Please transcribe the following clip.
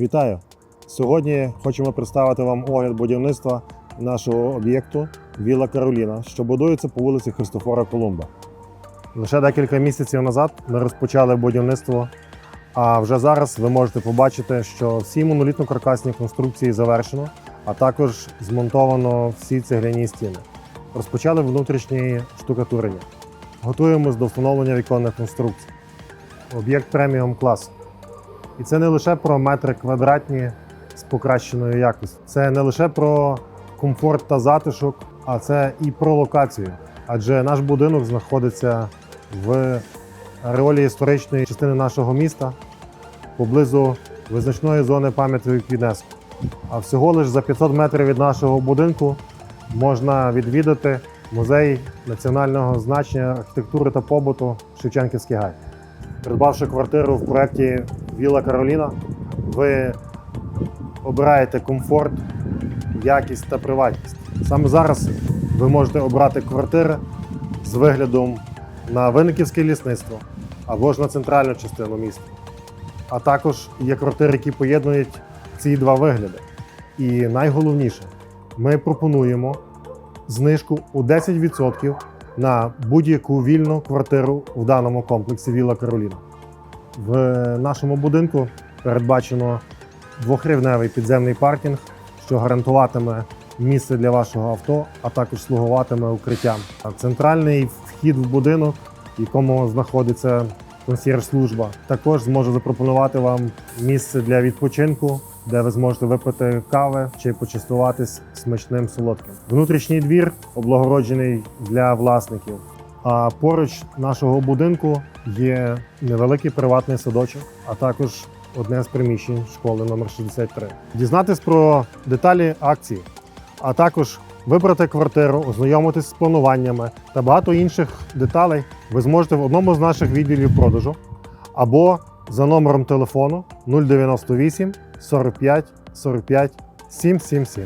Вітаю! Сьогодні хочемо представити вам огляд будівництва нашого об'єкту Віла Кароліна, що будується по вулиці Христофора Колумба. Лише декілька місяців назад ми розпочали будівництво, а вже зараз ви можете побачити, що всі монолітно-каркасні конструкції завершено, а також змонтовано всі цегляні стіни. Розпочали внутрішні штукатурення. Готуємось до встановлення віконних конструкцій. Об'єкт преміум класу. І це не лише про метри квадратні з покращеною якістю. Це не лише про комфорт та затишок, а це і про локацію. Адже наш будинок знаходиться в ареолі історичної частини нашого міста поблизу визначної зони пам'яток ЮНЕСКО. А всього лиш за 500 метрів від нашого будинку можна відвідати музей національного значення архітектури та побуту Шевченківський гай. Придбавши квартиру в проєкті Віла Кароліна, ви обираєте комфорт, якість та приватність. Саме зараз ви можете обрати квартири з виглядом на Винниківське лісництво або ж на центральну частину міста. А також є квартири, які поєднують ці два вигляди. І найголовніше, ми пропонуємо знижку у 10% на будь-яку вільну квартиру в даному комплексі Віла Кароліна. В нашому будинку передбачено двохрівневий підземний паркінг, що гарантуватиме місце для вашого авто, а також слугуватиме укриттям. Центральний вхід в будинок, в якому знаходиться консьєрж-служба, також зможе запропонувати вам місце для відпочинку, де ви зможете випити кави чи почастуватись смачним солодким. Внутрішній двір облагороджений для власників. А поруч нашого будинку є невеликий приватний садочок, а також одне з приміщень школи номер 63. Дізнатись про деталі акції, а також вибрати квартиру, ознайомитись з плануваннями та багато інших деталей ви зможете в одному з наших відділів продажу або за номером телефону 098 45 45 777.